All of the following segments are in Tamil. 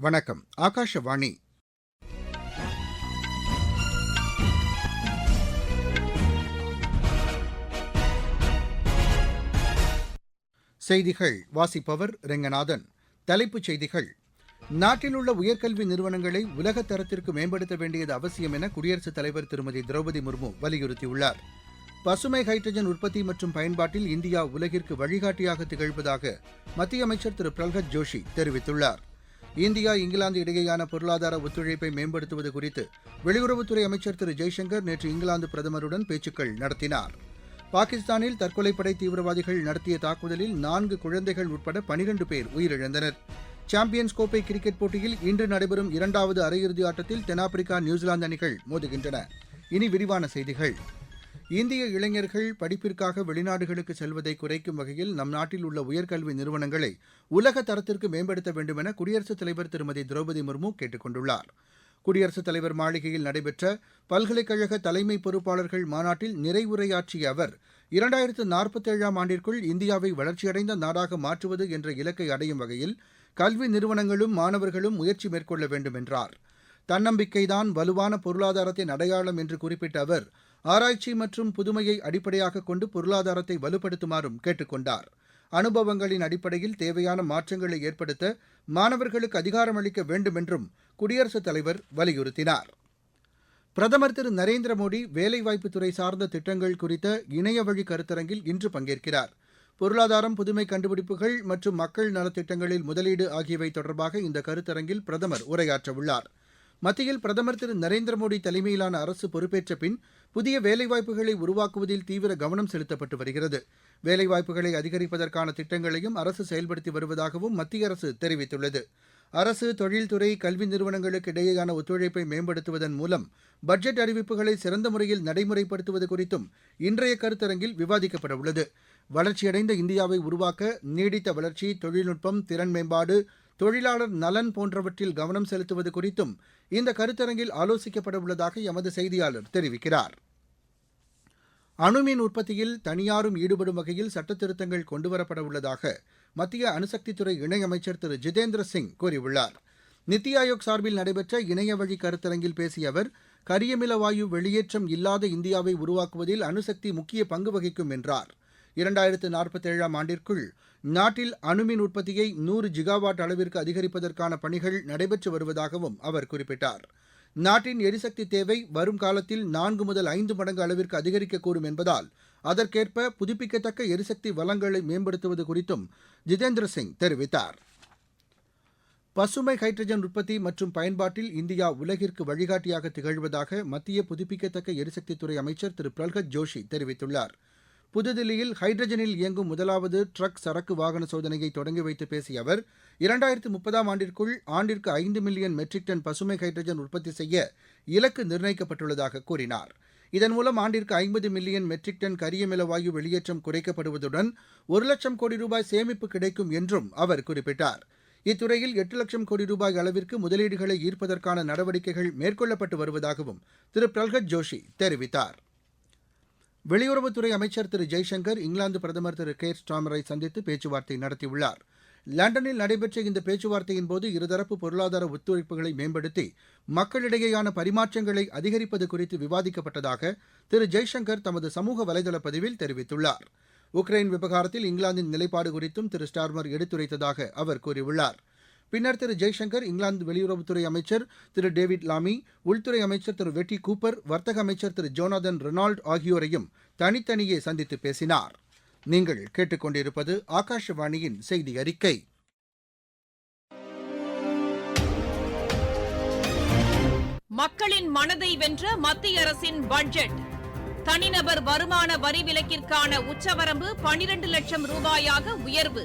வணக்கம். ஆகாஷவாணி. செய்திகள். வாசிப்பவர் ரெங்கநாதன். தலைப்புச் செய்திகள். நாட்டில் உள்ள உயர்கல்வி நிறுவனங்களை உலகத் தரத்திற்கு மேம்படுத்த வேண்டியது அவசியம் என குடியரசுத் தலைவர் திருமதி திரௌபதி முர்மு வலியுறுத்தியுள்ளார். பசுமை ஹைட்ரஜன் உற்பத்தி மற்றும் பயன்பாட்டில் இந்தியா உலகிற்கு வழிகாட்டியாக திகழ்வதாக மத்திய அமைச்சர் திரு பிரல்ஹத் ஜோஷி தெரிவித்துள்ளார். இந்தியா இங்கிலாந்து இடையேயான பொருளாதார ஒத்துழைப்பை மேம்படுத்துவது குறித்து வெளியுறவுத்துறை அமைச்சர் திரு. ஜெய்சங்கர் நேற்று இங்கிலாந்து பிரதமருடன் பேச்சுக்கள் நடத்தினார். பாகிஸ்தானில் தற்கொலைப்படை தீவிரவாதிகள் நடத்திய தாக்குதலில் நான்கு குழந்தைகள் உட்பட பனிரண்டு பேர் உயிரிழந்தனர். சாம்பியன்ஸ் கோப்பை கிரிக்கெட் போட்டியில் இன்று நடைபெறும் இரண்டாவது அரையிறுதி ஆட்டத்தில் தென்னாப்பிரிக்கா நியூசிலாந்து அணிகள் மோதுகின்றன. இனி விரிவான செய்திகள். இந்திய இளைஞர்கள் படிப்பிற்காக வெளிநாடுகளுக்கு செல்வதை குறைக்கும் வகையில் நம் நாட்டில் உள்ள உயர்கல்வி நிறுவனங்களை உலக தரத்திற்கு மேம்படுத்த வேண்டுமென குடியரசுத் தலைவர் திருமதி திரௌபதி முர்மு கேட்டுக் கொண்டுள்ளார். குடியரசுத் தலைவர் மாளிகையில் நடைபெற்ற பல்கலைக்கழக தலைமை பொறுப்பாளர்கள் மாநாட்டில் நிறைவுரையாற்றிய அவர் இரண்டாயிரத்து நாற்பத்தேழாம் ஆண்டிற்குள் இந்தியாவை வளர்ச்சியடைந்த நாடாக மாற்றுவது என்ற இலக்கை அடையும் வகையில் கல்வி நிறுவனங்களும் மாணவர்களும் முயற்சி மேற்கொள்ள வேண்டும் என்றார் தன்னம்பிக்கைதான் வலுவான பொருளாதாரத்தின் அடையாளம் என்று குறிப்பிட்ட அவர் ஆராய்ச்சி மற்றும் புதுமையை அடிப்படையாக கொண்டு பொருளாதாரத்தை வலுப்படுத்துமாறும் கேட்டுக் கொண்டார் அனுபவங்களின் அடிப்படையில் தேவையான மாற்றங்களை ஏற்படுத்த மாணவர்களுக்கு அதிகாரம் அளிக்க வேண்டும் என்றும் குடியரசுத் தலைவர் வலியுறுத்தினார். பிரதமர் திரு நரேந்திர மோடி வேலைவாய்ப்புத்துறை சார்ந்த திட்டங்கள் குறித்த இணையவழி கருத்தரங்கில் இன்று பங்கேற்கிறார். பொருளாதாரம் புதுமை கண்டுபிடிப்புகள் மற்றும் மக்கள் நலத்திட்டங்களில் முதலீடு ஆகியவை தொடர்பாக இந்த கருத்தரங்கில் பிரதமர் உரையாற்றவுள்ளார். மத்தியில் பிரதமர் திரு நரேந்திர மோடி தலைமையிலான அரசு பொறுப்பேற்ற பின் புதிய வேலைவாய்ப்புகளை உருவாக்குவதில் தீவிர கவனம் செலுத்தப்பட்டு வருகிறது. வேலைவாய்ப்புகளை அதிகரிப்பதற்கான திட்டங்களையும் அரசு செயல்படுத்தி வருவதாகவும் மத்திய அரசு தெரிவித்துள்ளது. அரசு தொழில்துறை கல்வி நிறுவனங்களுக்கு இடையேயான ஒத்துழைப்பை மேம்படுத்துவதன் மூலம் பட்ஜெட் அறிவிப்புகளை சிறந்த முறையில் நடைமுறைப்படுத்துவது குறித்தும் இன்றைய கருத்தரங்கில் விவாதிக்கப்பட உள்ளது. வளர்ச்சியடைந்த இந்தியாவை உருவாக்க நீடித்த வளர்ச்சி தொழில்நுட்பம் திறன் மேம்பாடு தொழிலாளர் நலன் போன்றவற்றில் கவனம் செலுத்துவது குறித்தும் இந்த கருத்தரங்கில் ஆலோசிக்கப்பட உள்ளதாக எமது செய்தியாளர் தெரிவிக்கிறார். அணுமின் உற்பத்தியில் தனியாரும் ஈடுபடும் வகையில் சட்டத்திருத்தங்கள் கொண்டுவரப்பட உள்ளதாக மத்திய அணுசக்தித்துறை இணையமைச்சர் திரு. ஜிதேந்திர சிங் கூறியுள்ளார். நித்தி ஆயோக் சார்பில் நடைபெற்ற இணையவழி கருத்தரங்கில் பேசிய அவர் கரியமில வாயு வெளியேற்றம் இல்லாத இந்தியாவை உருவாக்குவதில் அணுசக்தி முக்கிய பங்கு வகிக்கும் என்றார். இரண்டாயிரத்து நாற்பத்தேழாம் ஆண்டிற்குள் நாட்டில் அணுமின் உற்பத்தியை நூறு ஜிகாவாட் அளவிற்கு அதிகரிப்பதற்கான பணிகள் நடைபெற்று வருவதாகவும் அவர் குறிப்பிட்டார். நாட்டின் எரிசக்தி தேவை வரும் காலத்தில் நான்கு முதல் ஐந்து மடங்கு அளவிற்கு அதிகரிக்கக்கூடும் என்பதால் அதற்கேற்ப புதுப்பிக்கத்தக்க எரிசக்தி வளங்களை மேம்படுத்துவது குறித்தும் ஜிதேந்திர சிங் தெரிவித்தார். பசுமை ஹைட்ரஜன் உற்பத்தி மற்றும் பயன்பாட்டில் இந்தியா உலகிற்கு வழிகாட்டியாக திகழ்வதாக மத்திய புதுப்பிக்கத்தக்க எரிசக்தித்துறை அமைச்சர் திரு பிரல்ஹத் ஜோஷி தெரிவித்துள்ளார். புதுதில்லியில் ஹைட்ரஜனில் இயங்கும் முதலாவது ட்ரக் சரக்கு வாகன சோதனையை தொடங்கி வைத்து பேசிய அவர் இரண்டாயிரத்து முப்பதாம் ஆண்டிற்குள் ஆண்டிற்கு ஐந்து மில்லியன் மெட்ரிக் டன் பசுமை ஹைட்ரஜன் உற்பத்தி செய்ய இலக்கு நிர்ணயிக்கப்பட்டுள்ளதாக கூறினார். இதன் மூலம் ஆண்டிற்கு ஐம்பது மில்லியன் மெட்ரிக் டன் கரியமில வாயு வெளியேற்றம் குறைக்கப்படுவதுடன் ஒரு லட்சம் கோடி ரூபாய் சேமிப்பு கிடைக்கும் என்றும் அவர் குறிப்பிட்டார். இத்துறையில் எட்டு லட்சம் கோடி ரூபாய் அளவிற்கு முதலீடுகளை ஈர்ப்பதற்கான நடவடிக்கைகள் மேற்கொள்ளப்பட்டு வருவதாகவும் திரு பிரல்ஹத் ஜோஷி தெரிவித்தார். வெளியுறவுத்துறை அமைச்சர் திரு ஜெய்சங்கர் இங்கிலாந்து பிரதமர் திரு கேர் ஸ்டாமரை சந்தித்து பேச்சுவார்த்தை நடத்தியுள்ளார். லண்டனில் நடைபெற்ற இந்த பேச்சுவார்த்தையின்போது இருதரப்பு பொருளாதார ஒத்துழைப்புகளை மேம்படுத்தி மக்களிடையேயான பரிமாற்றங்களை அதிகரிப்பது குறித்து விவாதிக்கப்பட்டதாக திரு ஜெய்சங்கர் தமது சமூக வலைதள பதிவில் தெரிவித்துள்ளார். உக்ரைன் விவகாரத்தில் இங்கிலாந்தின் நிலைப்பாடு குறித்தும் திரு ஸ்டார்மர் எடுத்துரைத்ததாக அவர் கூறியுள்ளார். பின்னர் திரு ஜெய்சங்கர் இங்கிலாந்து வெளியுறவுத்துறை அமைச்சர் திரு டேவிட் லாமி உள்துறை அமைச்சர் திரு வெட்டி கூப்பர் வர்த்தக அமைச்சர் திரு ஜோனாதன் ரெனால்ட் ஆகியோரையும் தனித்தனியே சந்தித்து பேசினார். நீங்கள் கேட்டுக்கொண்டிருப்பது ஆகாஷவாணியின் செய்தி அறிக்கை. மக்களின் மனதை வென்ற மத்திய அரசின் பட்ஜெட். தனிநபர் வருமான வரி விலக்கிற்கான உச்சவரம்பு பனிரண்டு லட்சம் ரூபாயாக உயர்வு.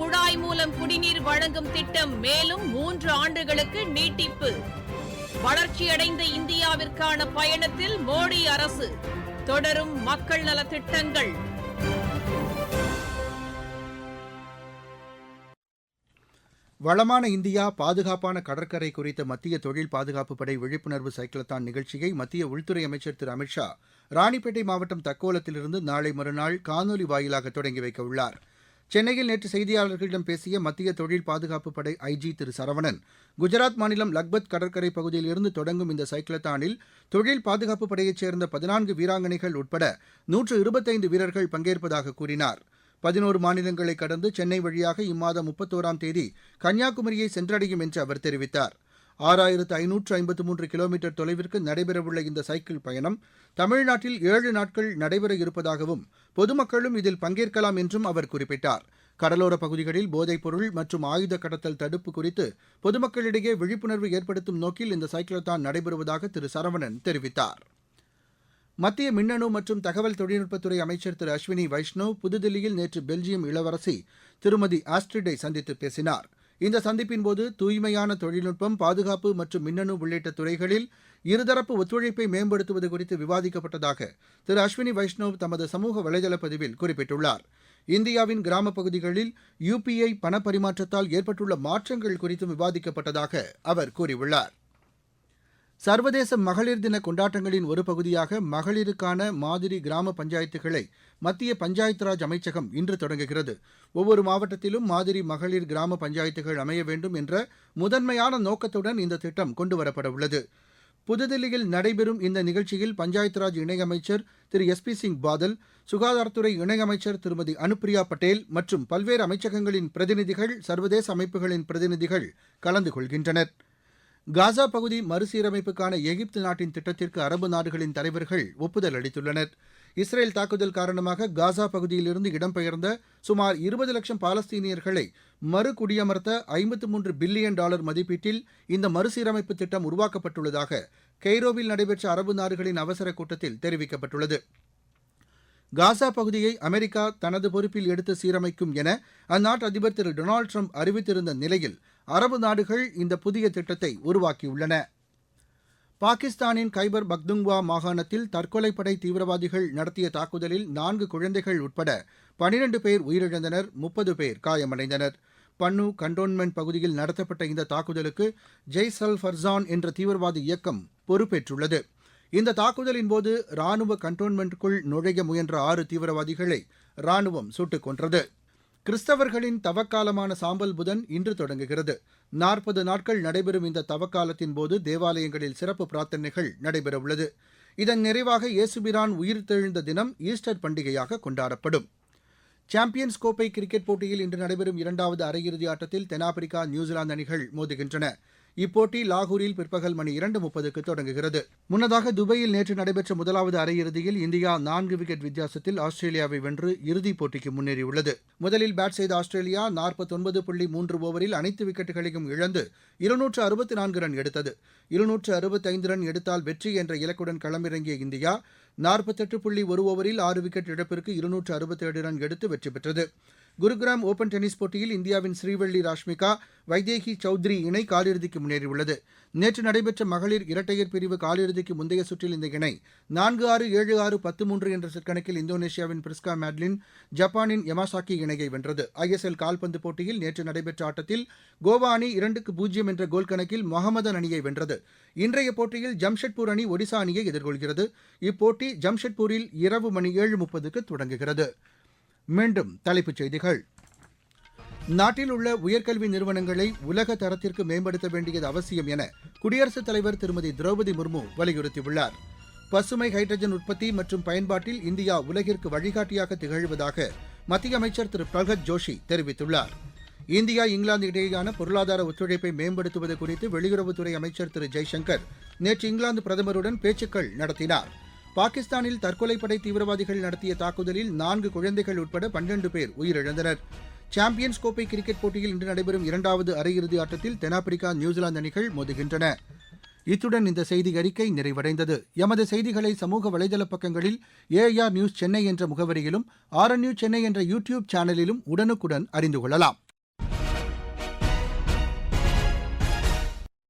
குழாய் மூலம் குடிநீர் வழங்கும் திட்டம் மேலும் மூன்று ஆண்டுகளுக்கு நீட்டிப்பு. வளர்ச்சியடைந்த இந்தியாவிற்கான பயணத்தில் மோடி அரசு தொடரும் மக்கள் நலத்திட்டங்கள் வளமான இந்தியா பாதுகாப்பான கடற்கரை குறித்த மத்திய தொழில் பாதுகாப்பு படை விழிப்புணர்வு சைக்கிளத்தான் நிகழ்ச்சியை மத்திய உள்துறை அமைச்சர் திரு அமித்ஷா ராணிப்பேட்டை மாவட்டம் தக்கோலத்திலிருந்து நாளை மறுநாள் காணொலி வாயிலாக தொடங்கி வைக்க உள்ளார். சென்னையில் நேற்று செய்தியாளர்களிடம் பேசிய மத்திய தொழில் பாதுகாப்பு படை ஐஜி திரு சரவணன் குஜராத் மாநிலம் லக்பத் கடற்கரை பகுதியில் இருந்து தொடங்கும் இந்த சைக்கிளத்தானில் தொழில் பாதுகாப்பு படையைச் சேர்ந்த பதினான்கு வீராங்கனைகள் உட்பட நூற்று இருபத்தைந்து வீரர்கள் பங்கேற்பதாக கூறினார். பதினோரு மாநிலங்களை கடந்து சென்னை வழியாக இம்மாதம் முப்பத்தோராம் தேதி கன்னியாகுமரியை சென்றடையும் என்று அவர் தெரிவித்தார். ஆறாயிரத்து ஐநூற்று ஐம்பத்து மூன்று கிலோமீட்டர் தொலைவிற்கு நடைபெறவுள்ள இந்த சைக்கிள் பயணம் தமிழ்நாட்டில் ஏழு நாட்கள் நடைபெற இருப்பதாகவும் பொதுமக்களும் இதில் பங்கேற்கலாம் என்றும் அவர் குறிப்பிட்டார். கடலோரப் பகுதிகளில் போதைப்பொருள் மற்றும் ஆயுத கடத்தல் தடுப்பு குறித்து பொதுமக்களிடையே விழிப்புணர்வு ஏற்படுத்தும் நோக்கில் இந்த சைக்கிளத்தான் நடைபெறுவதாக திரு. சரவணன் தெரிவித்தார். மத்திய மின்னணு மற்றும் தகவல் தொழில்நுட்பத்துறை அமைச்சர் திரு. அஸ்வினி வைஷ்ணவ் புதுதில்லியில் நேற்று பெல்ஜியம் இளவரசி திருமதி ஆஸ்ட்ரிடை சந்தித்து பேசினார். இந்த சந்திப்பின்போது தூய்மையான தொழில்நுட்பம் பாதுகாப்பு மற்றும் மின்னணு உள்ளிட்ட துறைகளில் இருதரப்பு ஒத்துழைப்பை மேம்படுத்துவது குறித்து விவாதிக்கப்பட்டதாக திரு அஸ்வினி வைஷ்ணவ் தமது சமூக வலைதள பதிவில் குறிப்பிட்டுள்ளார். இந்தியாவின் கிராமப் பகுதிகளில் யுபிஐ பணப்பரிமாற்றத்தால் ஏற்பட்டுள்ள மாற்றங்கள் குறித்தும் விவாதிக்கப்பட்டதாக அவர் கூறியுள்ளார். சர்வதேச மகளிர் தின கொண்டாட்டங்களின் ஒரு பகுதியாக மகளிருக்கான மாதிரி கிராம பஞ்சாயத்துகளை மத்திய பஞ்சாயத்து ராஜ் அமைச்சகம் இன்று தொடங்குகிறது. ஒவ்வொரு மாவட்டத்திலும் மாதிரி மகளிர் கிராம பஞ்சாயத்துகள் அமைய வேண்டும் என்ற முதன்மையான நோக்கத்துடன் இந்த திட்டம் கொண்டுவரப்பட உள்ளது புதுதில்லியில் நடைபெறும் இந்த நிகழ்ச்சியில் பஞ்சாயத்து ராஜ் இணையமைச்சர் திரு. எஸ். பி. சிங் பாதல் சுகாதாரத்துறை இணையமைச்சர் திருமதி அனுப்பிரியா பட்டேல் மற்றும் பல்வேறு அமைச்சகங்களின் பிரதிநிதிகள் சர்வதேச அமைப்புகளின் பிரதிநிதிகள் கலந்து கொள்கின்றனர். காசா பகுதி மறுசீரமைப்புக்கான எகிப்து நாட்டின் திட்டத்திற்கு அரபு நாடுகளின் தலைவர்கள் ஒப்புதல் அளித்துள்ளனர். இஸ்ரேல் தாக்குதல் காரணமாக காசா பகுதியிலிருந்து இடம்பெயர்ந்த சுமார் இருபது லட்சம் பாலஸ்தீனியர்களை மறு குடியமர்த்த ஐம்பத்து மூன்று பில்லியன் டாலர் மதிப்பீட்டில் இந்த மறுசீரமைப்பு திட்டம் உருவாக்கப்பட்டுள்ளதாக கெய்ரோவில் நடைபெற்ற அரபு நாடுகளின் அவசர கூட்டத்தில் தெரிவிக்கப்பட்டுள்ளது. காசா பகுதியை அமெரிக்கா தனது பொறுப்பில் எடுத்து சீரமைக்கும் என அந்நாட்டு அதிபர் திரு டொனால்டு ட்ரம்ப் அறிவித்திருந்த நிலையில் அரபு நாடுகள் இந்த புதிய திட்டத்தை உருவாக்கியுள்ளன. பாகிஸ்தானின் கைபர் பக்துங்வா மாகாணத்தில் தற்கொலைப்படை தீவிரவாதிகள் நடத்திய தாக்குதலில் நான்கு குழந்தைகள் உட்பட பனிரண்டு பேர் உயிரிழந்தனர் முப்பது பேர் காயமடைந்தனர். பன்னு கண்டோன்மெண்ட் பகுதியில் நடத்தப்பட்ட இந்த தாக்குதலுக்கு ஜெய்ஸ் அல் ஃபர்சான் என்ற தீவிரவாதி இயக்கம் பொறுப்பேற்றுள்ளது. இந்த தாக்குதலின் போது ராணுவ கண்டோன்மெண்ட்டுக்குள் நுழைய முயன்ற ஆறு தீவிரவாதிகளை ராணுவம் சுட்டுக் கொன்றது. கிறிஸ்தவர்களின் தவக்காலமான சாம்பல் புதன் இன்று தொடங்குகிறது. நாற்பது நாட்கள் நடைபெறும் இந்த தவக்காலத்தின் போது தேவாலயங்களில் சிறப்பு பிரார்த்தனைகள் நடைபெறவுள்ளது. இதன் நிறைவாக இயேசுபிரான் உயிர்த்தெழுந்த தினம் ஈஸ்டர் பண்டிகையாக கொண்டாடப்படும். சாம்பியன்ஸ் கோப்பை கிரிக்கெட் போட்டியில் இன்று நடைபெறும் இரண்டாவது அரையிறுதி ஆட்டத்தில் தென்னாப்பிரிக்கா நியூசிலாந்து அணிகள் மோதுகின்றன. இப்போட்டி லாகூரில் பிற்பகல் மணி இரண்டு முப்பதுக்கு தொடங்குகிறது. முன்னதாக துபாயில் நேற்று நடைபெற்ற முதலாவது அரையிறுதியில் இந்தியா நான்கு விக்கெட் வித்தியாசத்தில் ஆஸ்திரேலியாவை வென்று இறுதிப் போட்டிக்கு முன்னேறியுள்ளது. முதலில் பேட் செய்த ஆஸ்திரேலியா நாற்பத்தொன்பது புள்ளி மூன்று ஓவரில் அனைத்து விக்கெட்டுகளையும் இழந்து இருநூற்று அறுபத்தி நான்கு ரன் எடுத்தது. இருநூற்று அறுபத்தைந்து ரன் எடுத்தால் வெற்றி என்ற இலக்குடன் களமிறங்கிய இந்தியா நாற்பத்தெட்டு புள்ளி ஒரு ஓவரில் ஆறு விக்கெட் இழப்பிற்கு இருநூற்று அறுபத்தேழு ரன் எடுத்து வெற்றி பெற்றது. குருகிராம் ஓபன் டென்னிஸ் போட்டியில் இந்தியாவின் ஸ்ரீவள்ளி ராஷ்மிகா வைதேகி சௌத்ரி இணை காலிறுதிக்கு முன்னேறியுள்ளது. நேற்று நடைபெற்ற மகளிர் இரட்டையர் பிரிவு காலிறுதிக்கு முந்தைய சுற்றில் இந்த இணை நான்கு ஆறு ஏழு ஆறு பத்து மூன்று என்ற செட் கணக்கில் இந்தோனேஷியாவின் பிரிஸ்கா மேட்லின் ஜப்பானின் யமாசாக்கி இணையை வென்றது. ஐஎஸ்எல் கால்பந்து போட்டியில் நேற்று நடைபெற்ற ஆட்டத்தில் கோவா அணி இரண்டுக்கு பூஜ்ஜியம் என்ற கோல் கணக்கில் மொஹமதன் அணியை வென்றது. இன்றைய போட்டியில் ஜம்ஷெட்பூர் அணி ஒடிசா அணியை எதிர்கொள்கிறது. இப்போட்டி ஜம்ஷெட்பூரில் இரவு மணி ஏழு முப்பதுக்கு தொடங்குகிறது. மீண்டும் தலைப்புச் செய்திகள். நாட்டில் உள்ள உயர்கல்வி நிறுவனங்களை உலக தரத்திற்கு மேம்படுத்த வேண்டியது அவசியம் என குடியரசுத் தலைவர் திருமதி திரௌபதி முர்மு வலியுறுத்தியுள்ளார். பசுமை ஹைட்ரஜன் உற்பத்தி மற்றும் பயன்பாட்டில் இந்தியா உலகிற்கு வழிகாட்டியாக திகழ்வதாக மத்திய அமைச்சர் திரு. பிரகத் ஜோஷி தெரிவித்துள்ளார். இந்தியா இங்கிலாந்து இடையேயான பொருளாதார ஒத்துழைப்பை மேம்படுத்துவது குறித்து வெளியுறவுத்துறை அமைச்சர் திரு. ஜெய்சங்கர் நேற்று இங்கிலாந்து பிரதமருடன் பேச்சுக்கள் நடத்தினார். பாகிஸ்தானில் தற்கொலைப்படை தீவிரவாதிகள் நடத்திய தாக்குதலில் நான்கு குழந்தைகள் உட்பட பன்னெண்டு பேர் உயிரிழந்தனர். சாம்பியன்ஸ் கோப்பை கிரிக்கெட் போட்டியில் இன்று நடைபெறும் இரண்டாவது அரையிறுதி ஆட்டத்தில் தென்னாப்பிரிக்கா நியூசிலாந்து அணிகள் மோதுகின்றன. இத்துடன் இந்த செய்தி அறிக்கை நிறைவடைந்தது. எமது செய்திகளை சமூக வலைதள பக்கங்களில் ஏஆர் நியூஸ் சென்னை என்ற முகவரியிலும் ஆர்என்யூ சென்னை என்ற யூடியூப் சேனலிலும் உடனுக்குடன் அறிந்து கொள்ளலாம்.